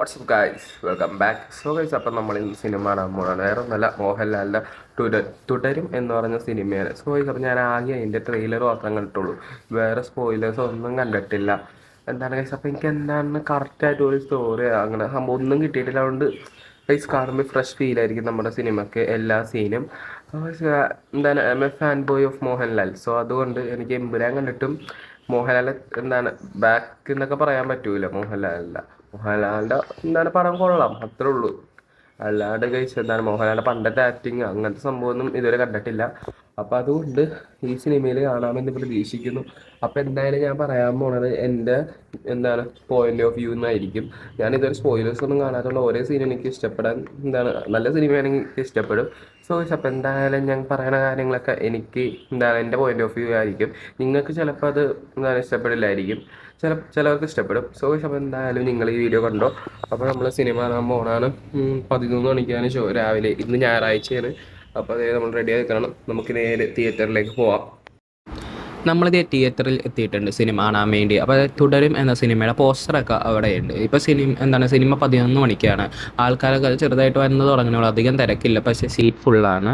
What's up guys welcome back so guys അപ്പം നമ്മൾ ഇന്ന് സിനിമ കാണാൻ പോകണം വേറെ ഒന്നല്ല മോഹൻലാലിന്റെ തുടർ തുടരും എന്ന് പറഞ്ഞ സിനിമയാണ് സോ ഗൈസ് അപ്പം ഞാൻ ആകെ അതിന്റെ ട്രെയിലർ മാത്രം കണ്ടിട്ടുള്ളൂ. വേറെ സ്പോയിലേഴ്സ് ഒന്നും കണ്ടിട്ടില്ല. എന്താണ് ഗൈസ് അപ്പം എനിക്ക് എന്താണ് കറക്റ്റായിട്ട് ഒരു സ്റ്റോറി അങ്ങനെ സംഭവം ഒന്നും കിട്ടിയിട്ടില്ല. അതുകൊണ്ട് ഗൈസ് കാണുമ്പോൾ ഫ്രഷ് ഫീൽ ആയിരിക്കും നമ്മുടെ സിനിമയ്ക്ക് എല്ലാ സീനും എന്താണ് M A fan boy of Mohanlal. So അതുകൊണ്ട് എനിക്ക് എമ്പുരാൻ കണ്ടിട്ടും മോഹൻലാൽ എന്താണ് ബാക്ക് എന്നൊക്കെ പറയാൻ പറ്റൂല മോഹൻലാലിന്റെ മോഹൻലാലിന്റെ എന്താണ് പടം കൊള്ളാം അത്രേ ഉള്ളൂ. അല്ലാണ്ട് കഴിച്ച് എന്താണ്? പണ്ടത്തെ ആക്ടിങ് അങ്ങനത്തെ സംഭവം ഒന്നും ഇതുവരെ കണ്ടിട്ടില്ല. അപ്പോൾ അതുകൊണ്ട് ഈ സിനിമയിൽ കാണാമെന്ന് പ്രതീക്ഷിക്കുന്നു അപ്പോൾ എന്തായാലും ഞാൻ പറയാൻ പോണത് എന്റെ എന്താണ് പോയിന്റ് ഓഫ് വ്യൂ എന്നായിരിക്കും ഞാൻ ഇതൊരു സ്പോയിലേഴ്സ് ഒന്നും കാണാത്തുള്ള ഓരോ സീൻ എനിക്ക് ഇഷ്ടപ്പെടാൻ എന്താണ് നല്ല സിനിമയാണെങ്കിൽ എനിക്ക് ഇഷ്ടപ്പെടും. സോ അപ്പം എന്തായാലും ഞാൻ പറയുന്ന കാര്യങ്ങളൊക്കെ എനിക്ക് എന്താണ് എന്റെ പോയിന്റ് ഓഫ് വ്യൂ ആയിരിക്കും. നിങ്ങൾക്ക് ചിലപ്പോൾ അത് എന്താണ് ഇഷ്ടപ്പെടില്ലായിരിക്കും. ചില ചിലവർക്ക് ഇഷ്ടപ്പെടും. സോ അപ്പം എന്തായാലും നിങ്ങൾ ഈ വീഡിയോ കണ്ടോ? അപ്പോൾ നമ്മൾ സിനിമ കാണാൻ പോകണമാണ് പതിനൊന്ന് മണിക്കാണ് ഷോ രാവിലെ ഇന്ന് ഞായറാഴ്ചയാണ്. അപ്പോൾ അതേ നമ്മൾ റെഡി ആയി കാണാം നമുക്ക് നേരെ തിയേറ്ററിലേക്ക് പോവാം. നമ്മളിത് തിയേറ്ററിൽ എത്തിയിട്ടുണ്ട് സിനിമ കാണാൻ വേണ്ടി. അപ്പോൾ തുടരും എന്ന സിനിമയുടെ പോസ്റ്ററൊക്കെ അവിടെയുണ്ട്. ഇപ്പോൾ സിനിമ എന്താണ് സിനിമ പതിനൊന്ന് മണിക്കാണ്. ആൾക്കാരൊക്കെ ചെറുതായിട്ട് വരുന്നത് തുടങ്ങുന്നുള്ളൂ അധികം തിരക്കില്ല. പക്ഷേ സീറ്റ് ഫുള്ളാണ്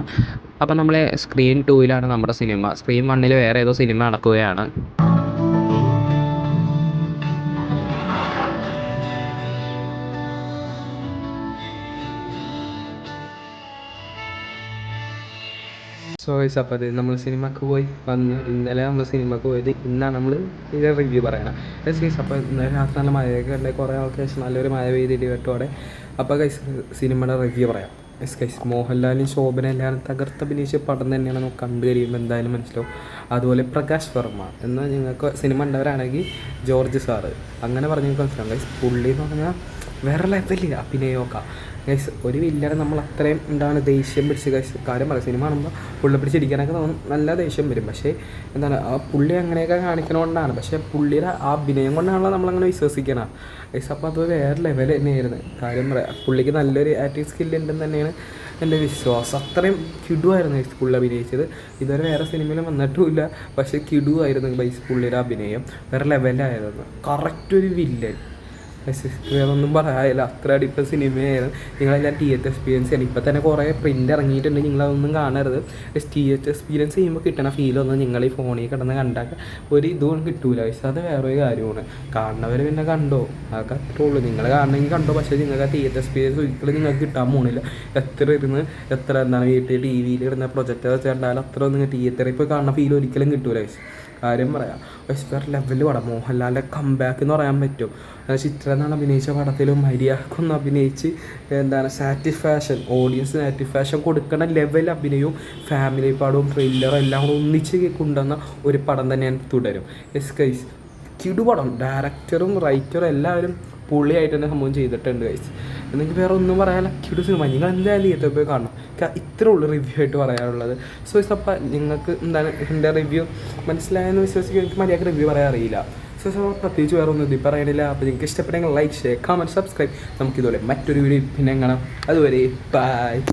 അപ്പോൾ നമ്മളെ സ്ക്രീൻ ടൂവിലാണ് നമ്മുടെ സിനിമ സ്ക്രീൻ വണ്ണിൽ വേറെ ഏതോ സിനിമ നടക്കുകയാണ്. സോ ഗൈസ് അപ്പോൾ നമ്മൾ സിനിമക്ക് പോയി വന്ന് ഇന്നലെ നമ്മൾ സിനിമക്ക് പോയത് ഇന്നാണ് നമ്മൾ ഇതിന്റെ റിവ്യൂ പറയണം. ഗൈസ് ഗൈസ് അപ്പോൾ ഇന്നലെ രാത്രി നല്ല മഴയൊക്കെ ഉണ്ട് കുറേ ആൾക്ക് നല്ലൊരു മഴ പെയ്ത് ഇടിവെട്ടോടെ അപ്പോൾ ഗൈസ് സിനിമയുടെ റിവ്യൂ പറയാം. ഗൈസ് ഗൈസ് മോഹൻലാലും ശോഭന എല്ലാവരും തകർത്ത് അഭിനയിച്ച പടം തന്നെയാണ് നമുക്ക് കണ്ടു കഴിയുമ്പോൾ എന്തായാലും മനസ്സിലാവും. അതുപോലെ പ്രകാശ് വർമ്മ എന്നാൽ നിങ്ങൾക്ക് സിനിമ ഉണ്ടവരാണെങ്കിൽ ജോർജ് സാറ്. അങ്ങനെ പറഞ്ഞു മനസ്സിലാവും. ഗൈസ് പുള്ളി എന്ന് പറഞ്ഞാൽ വേറെ ലെവലിൽ അഭിനയമൊക്കെ ഗൈസ് ഒരു വില്ലനെ നമ്മൾ അത്രയും എന്താണ് ദേഷ്യം പിടിച്ച് ഗൈസ് കാര്യം പറയാം. സിനിമ കാണുമ്പോൾ പുള്ളി പിടിച്ചിരിക്കാനൊക്കെ തോന്നും. നല്ല ദേഷ്യം വരും. പക്ഷേ എന്താണ് ആ പുള്ളി അങ്ങനെയൊക്കെ കാണിക്കണോണ്ടാണ്. പക്ഷേ പുള്ളിയുടെ ആ അഭിനയം കൊണ്ടാണല്ലോ നമ്മളങ്ങനെ വിശ്വസിക്കണം. ഗൈസ് അപ്പോൾ അത് വേറെ ലെവൽ തന്നെയായിരുന്നു. കാര്യം പറയാം പുള്ളിക്ക് നല്ലൊരു ആക്ടിങ് സ്കില്ല് ഉണ്ടെന്ന് തന്നെയാണ് എന്റെ വിശ്വാസം. അത്രയും കിടുവായിരുന്നു ഗൈസ് പുള്ളി അഭിനയിച്ചത്. ഇതുവരെ വേറെ സിനിമയിലും വന്നിട്ടുമില്ല. പക്ഷേ കിടുവായിരുന്നു ഗൈസ് പുള്ളിയുടെ അഭിനയം. വേറെ ലെവലായിരുന്നു കറക്റ്റ് ഒരു വില്ലൻ വേറെ ഒന്നും പറയാനില്ല. അത്ര അടിപ്പ സിനിമയായിരുന്നു. നിങ്ങളെല്ലാം തിയേറ്റർ എക്സ്പീരിയൻസ് ചെയ്യണം ഇപ്പം തന്നെ കുറേ പ്രിന്റ് ഇറങ്ങിയിട്ടുണ്ട്. നിങ്ങളതൊന്നും കാണരുത്. തിയേറ്റർ എക്സ്പീരിയൻസ് ചെയ്യുമ്പോൾ കിട്ടണ ഫീലൊന്നും നിങ്ങൾ ഈ ഫോണിൽ കിടന്ന് കണ്ടാൽ ഒരു ഇതും കിട്ടൂല. പക്ഷേ അത് വേറൊരു കാര്യമാണ്. കാണുന്നവർ പിന്നെ കണ്ടോ? അതൊക്കെ അത്രേ ഉള്ളൂ. നിങ്ങൾ കാണണമെങ്കിൽ കണ്ടോ? പക്ഷേ നിങ്ങൾക്ക് ആ തിയേറ്റർ എക്സ്പീരിയൻസ് ഒരിക്കലും നിങ്ങൾക്ക് കിട്ടാൻ പോകണില്ല എത്ര ഇരുന്ന് എത്ര എന്താണ് വീട്ടിൽ ടി വിയിൽ ഇടുന്ന പ്രൊജക്റ്റ് വെച്ച് കണ്ടാൽ അത്ര ഒന്നും തിയേറ്ററിൽ ഇപ്പോൾ കാണുന്ന ഫീൽ ഒരിക്കലും കിട്ടൂല. പക്ഷേ കാര്യം പറയാം. പക്ഷെ വേറെ ലെവലിൽ പടം മോഹൻലാലിന്റെ കംബാക്ക് എന്ന് പറയാൻ പറ്റും. ചിത്ര എന്നാണ് അഭിനയിച്ച പടത്തിലും മര്യാദക്കൊന്ന് അഭിനയിച്ച് എന്താണ് സാറ്റിസ്ഫാക്ഷൻ ഓഡിയൻസ് സാറ്റിസ്ഫാക്ഷൻ കൊടുക്കുന്ന ലെവൽ അഭിനയവും ഫാമിലി പടവും ത്രില്ലറും എല്ലാം കൂടെ ഒന്നിച്ച് കൊണ്ടുവന്ന ഒരു പടം തന്നെയാണ് തുടരും. എസ് കൈസ് കിടുപടം ഡയറക്ടറും റൈറ്ററും എല്ലാവരും പുള്ളിയായിട്ട് തന്നെ സംഭവം ചെയ്തിട്ടുണ്ട് കൈസ് എനിക്ക് വേറെ ഒന്നും പറയാനില്ല. കിടു സിനിമ നിങ്ങൾ എന്തായാലും തിയേറ്ററിൽ പോയി കാണണം. ഇത്രേ ഉള്ളൂ റിവ്യൂ ആയിട്ട് പറയാനുള്ളത്. സോ അപ്പം നിങ്ങൾക്ക് എന്താണ് എന്റെ റിവ്യൂ മനസ്സിലായെന്ന് വിശ്വസിക്കും എനിക്ക് മര്യാദ റിവ്യൂ പറയാൻ അറിയില്ല. സോ സോ പ്രത്യേകിച്ച് വേറെ ഒന്നും ഇത് പറയണില്ല അപ്പോൾ നിങ്ങൾക്ക് ഇഷ്ടപ്പെട്ടെങ്കിൽ ലൈക്ക് ഷെയർ കമന്റ് സബ്സ്ക്രൈബ് നമുക്കിതുപോലെ മറ്റൊരു വീഡിയോ പിന്നെ കാണാം. അതുവരെ ബൈ